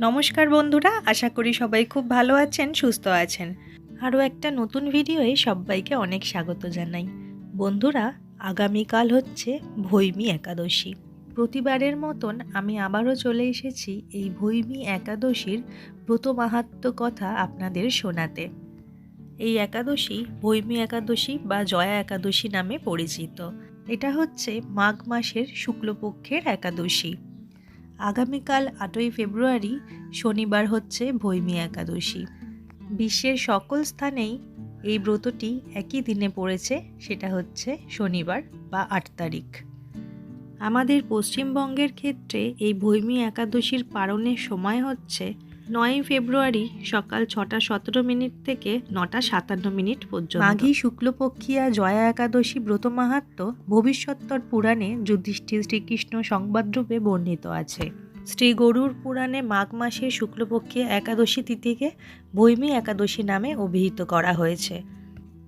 নমস্কার বন্ধুরা, আশা করি সবাই খুব ভালো আছেন, সুস্থ আছেন। আরও একটা নতুন ভিডিওয়ে সবাইকে অনেক স্বাগত জানাই। বন্ধুরা, আগামীকাল হচ্ছে ভৈমী একাদশী। প্রতিবারের মতন আমি আবারও চলে এসেছি এই ভৈমী একাদশীর ব্রত মাহাত্ম কথা আপনাদের শোনাতে। এই একাদশী ভৈমী একাদশী বা জয়া একাদশী নামে পরিচিত। এটা হচ্ছে মাঘ মাসের শুক্লপক্ষের একাদশী। আগামীকাল আটই ফেব্রুয়ারি শনিবার হচ্ছে ভৈমি একাদশী। বিশ্বের সকল স্থানেই এই ব্রতটি একই দিনে পড়েছে, সেটা হচ্ছে শনিবার বা আট তারিখ। আমাদের পশ্চিমবঙ্গের ক্ষেত্রে এই ভৈমি একাদশীর পালনের সময় হচ্ছে নয়ই ফেব্রুয়ারি সকাল ছটা সতেরো মিনিট থেকে নটা সাতান্ন মিনিট পর্যন্ত। মাঘী শুক্লপক্ষিয়া জয়া একাদশী ব্রত মাহাত্ম ভবিষ্যত্তর পুরাণে যুধিষ্ঠির শ্রীকৃষ্ণ সংবাদরূপে বর্ণিত আছে। শ্রী গরুর পুরাণে মাঘ মাসের শুক্লপক্ষিয়া একাদশী তিথিকে ভৈমী একাদশী নামে অভিহিত করা হয়েছে।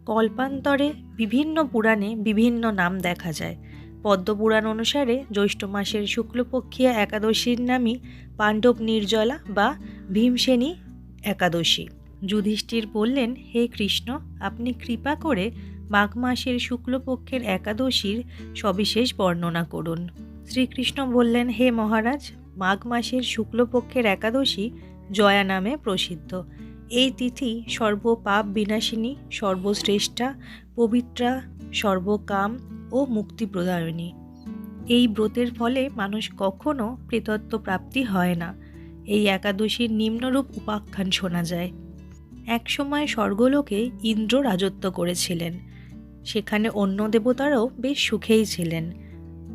কল্পান্তরে বিভিন্ন পুরাণে বিভিন্ন নাম দেখা যায়। পদ্মপুরাণ অনুসারে জ্যৈষ্ঠ মাসের শুক্লপক্ষিয়া একাদশীর নামই পাণ্ডব নির্জলা বা ভীমসেনী একাদশী। যুধিষ্ঠির বললেন, হে কৃষ্ণ, আপনি কৃপা করে মাঘ মাসের শুক্লপক্ষের একাদশীর সবিশেষ বর্ণনা করুন। শ্রীকৃষ্ণ বললেন, হে মহারাজ, মাঘ মাসের শুক্লপক্ষের একাদশী জয়া নামে প্রসিদ্ধ। এই তিথি সর্বপাপ বিনাশিনী, সর্বশ্রেষ্ঠা, পবিত্রা, সর্বকাম ও মুক্তি প্রদায়নী এই ব্রতের ফলে মানুষ কখনো প্রেতত্ব প্রাপ্তি হয় না। এই একাদশীর নিম্নরূপ উপাখ্যান শোনা যায়। একসময় স্বর্গলোকে ইন্দ্র রাজত্ব করেছিলেন। সেখানে অন্য দেবতারাও বেশ সুখেই ছিলেন।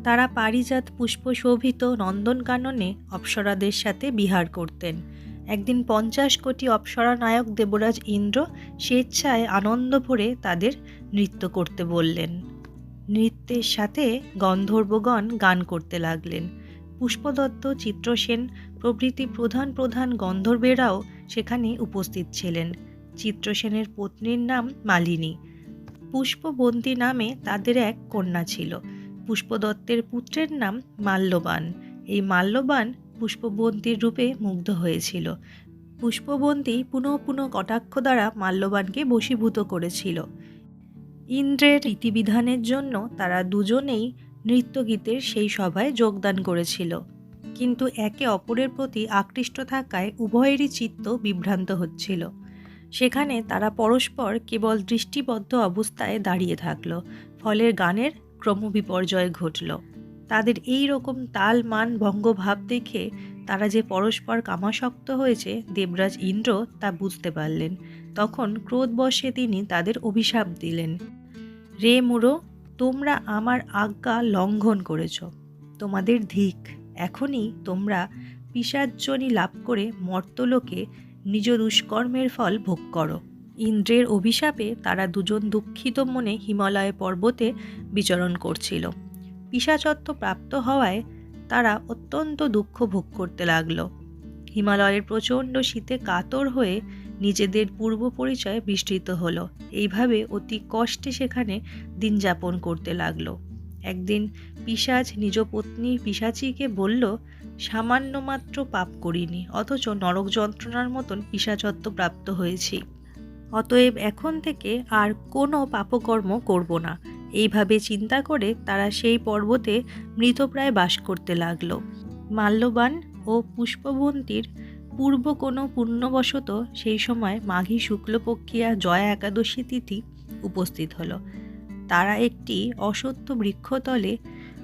তারা পারিজাত পুষ্প শোভিত নন্দনকাননে অপ্সরাদের সাথে বিহার করতেন। একদিন পঞ্চাশ কোটি অপ্সরা নায়ক দেবরাজ ইন্দ্র স্বেচ্ছায় আনন্দ ভরে তাদের নৃত্য করতে বললেন। নৃত্যের সাথে গন্ধর্বগণ গান করতে লাগলেন। পুষ্পদত্ত, চিত্রসেন প্রভৃতি প্রধান প্রধান গন্ধর্বেরাও সেখানে উপস্থিত ছিলেন। চিত্রসেনের পত্নীর নাম মালিনী। পুষ্পবন্তী নামে তাদের এক কন্যা ছিল। পুষ্পদত্তের পুত্রের নাম মাল্যবান। এই মাল্যবান পুষ্পবন্তীর রূপে মুগ্ধ হয়েছিল। পুষ্পবন্তী পুনঃ পুনঃ কটাক্ষ দ্বারা মাল্যবানকে বশীভূত করেছিল। ইন্দ্রের রীতিবিধানের জন্য তারা দুজনেই নৃত্যগীতের সেই সভায় যোগদান করেছিল। কিন্তু একে অপরের প্রতি আকৃষ্ট থাকায় উভয়েরই চিত্ত বিভ্রান্ত হচ্ছিল। সেখানে তারা পরস্পর কেবল দৃষ্টিবদ্ধ অবস্থায় দাঁড়িয়ে থাকল ফলে গানের ক্রমবিপর্যয় ঘটল। তাদের এই রকম তাল মান ভঙ্গভাব দেখে তারা যে পরস্পর কামাসক্ত হয়েছে, দেবরাজ ইন্দ্র তা বুঝতে পারলেন। তখন ক্রোধবশে তিনি তাদের অভিশাপ দিলেন। রে মুড়ো, তোমরা আমার আজ্ঞা লঙ্ঘন করেছ। তোমাদের ধিক, এখনই তোমরা পিসাজ্জনী লাভ করে মর্তলোকে নিজ দুষ্কর্মের ফল ভোগ করো। ইন্দ্রের অভিশাপে তারা দুজন দুঃখিত মনে হিমালয় পর্বতে বিচরণ করছিল। পিসাচত্ব প্রাপ্ত হওয়ায় তারা অত্যন্ত দুঃখ ভোগ করতে লাগল। হিমালয়ের প্রচণ্ড শীতে কাতর হয়ে নিজেদের পূর্ব পরিচয় বিস্তৃত হলো। এইভাবে অতি কষ্টে সেখানে দিন যাপন করতে লাগল। একদিন পিসাজ নিজ পত্নী পিসাচিকে বলল, সামান্য মাত্র পাপ করিনি, অথচ নরক যন্ত্রণার মতন পিসাচত্ব প্রাপ্ত হয়েছি। অতএব এখন থেকে আর কোনো পাপকর্ম করব না। এইভাবে চিন্তা করে তারা সেই পর্বতে মৃতপ্রায় বাস করতে লাগল। মাল্যবান ও পুষ্পবন্তীর পূর্ব কোনো পুণ্যবশত সেই সময় মাঘী শুক্লপক্ষিয়া জয়া একাদশী তিথি উপস্থিত হলো। তারা একটি অসত্য বৃক্ষতলে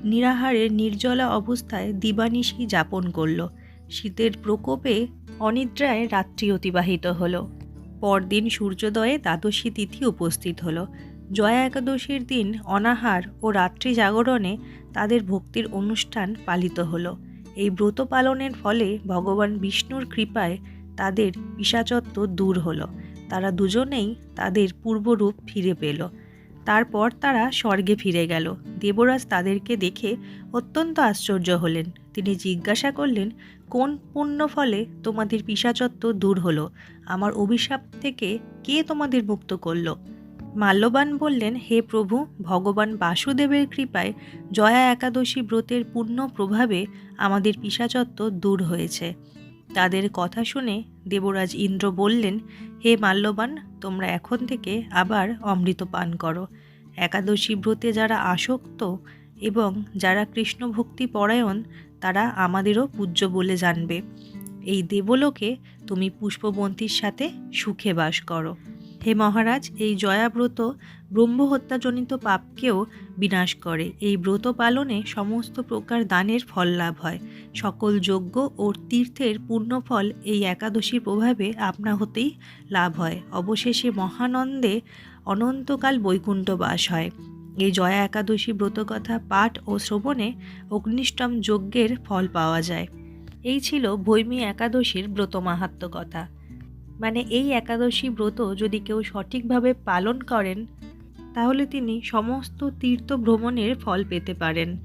নিরাহারে নির্জলা অবস্থায় দিবানিশি যাপন করল। শীতের প্রকোপে অনিদ্রায় রাত্রি অতিবাহিত হলো। পরদিন সূর্যোদয়ে দ্বাদশী তিথি উপস্থিত হলো। জয়া একাদশীর দিন অনাহার ও রাত্রি জাগরণে তাদের ভক্তির অনুষ্ঠান পালিত হলো। এই ব্রত পালনের ফলে ভগবান বিষ্ণুর কৃপায় তাদের পিসাচত্ব দূর হলো। তারা দুজনেই তাদের পূর্বরূপ ফিরে পেল। তারপর তারা স্বর্গে ফিরে গেল। দেবরাজ তাদেরকে দেখে অত্যন্ত আশ্চর্য হলেন। তিনি জিজ্ঞাসা করলেন, কোন পুণ্য ফলে তোমাদের পিসাচত্ব দূর হলো? আমার অভিশাপ থেকে কে তোমাদের মুক্ত করল? মাল্যবান বললেন, হে প্রভু, ভগবান বাসুদেবের কৃপায় জয়া একাদশী ব্রতের পূর্ণ প্রভাবে আমাদের পিসাচত্ব দূর হয়েছে। তাদের কথা শুনে দেবরাজ ইন্দ্র বললেন, হে মাল্যবান, তোমরা এখন থেকে আবার অমৃত পান করো। একাদশী ব্রতে যারা আসক্ত এবং যারা কৃষ্ণ ভক্তি পরায়ণ, তারা আমাদেরও পূজ্য বলে জানবে। এই দেবলোকে তুমি পুষ্পবন্তীর সাথে সুখে বাস করো। হে মহারাজ, এই জয়াব্রত ব্রহ্মহত্যাজনিত পাপকেও বিনাশ করে। এই ব্রত পালনে সমস্ত প্রকার দানের ফল লাভ হয়। সকল যজ্ঞ ও তীর্থের পূর্ণফল এই একাদশীর প্রভাবে আপনা হতেই লাভ হয়। অবশেষে মহানন্দে অনন্তকাল বৈকুণ্ঠ বাস হয়। এই জয়া একাদশী ব্রতকথা পাঠ ও শ্রবণে অগ্নিষ্টম যজ্ঞের ফল পাওয়া যায়। এই ছিল ভৈমী একাদশীর ব্রত মাহাত্ম কথা। মানে এই একাদশী ব্রত যদি কেউ সঠিকভাবে পালন করেন, তাহলে তিনি সমস্ত তীর্থ ভ্রমণের ফল পেতে পারেন।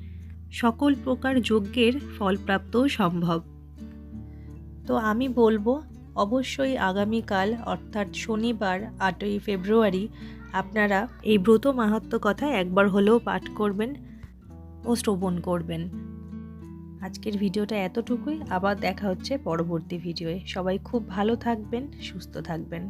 সকল প্রকার যজ্ঞের ফলপ্রাপ্তও সম্ভব। তো আমি বলব, অবশ্যই আগামীকাল, অর্থাৎ শনিবার, আটই ফেব্রুয়ারি, আপনারা এই ব্রত মাহাত্ম কথা একবার হলেও পাঠ করবেন ও শ্রবণ করবেন। আজকের ভিডিওটা এতটুকুই আবার দেখা হচ্ছে পরবর্তী ভিডিওয়ে। সবাই খুব ভালো থাকবেন সুস্থ থাকবেন।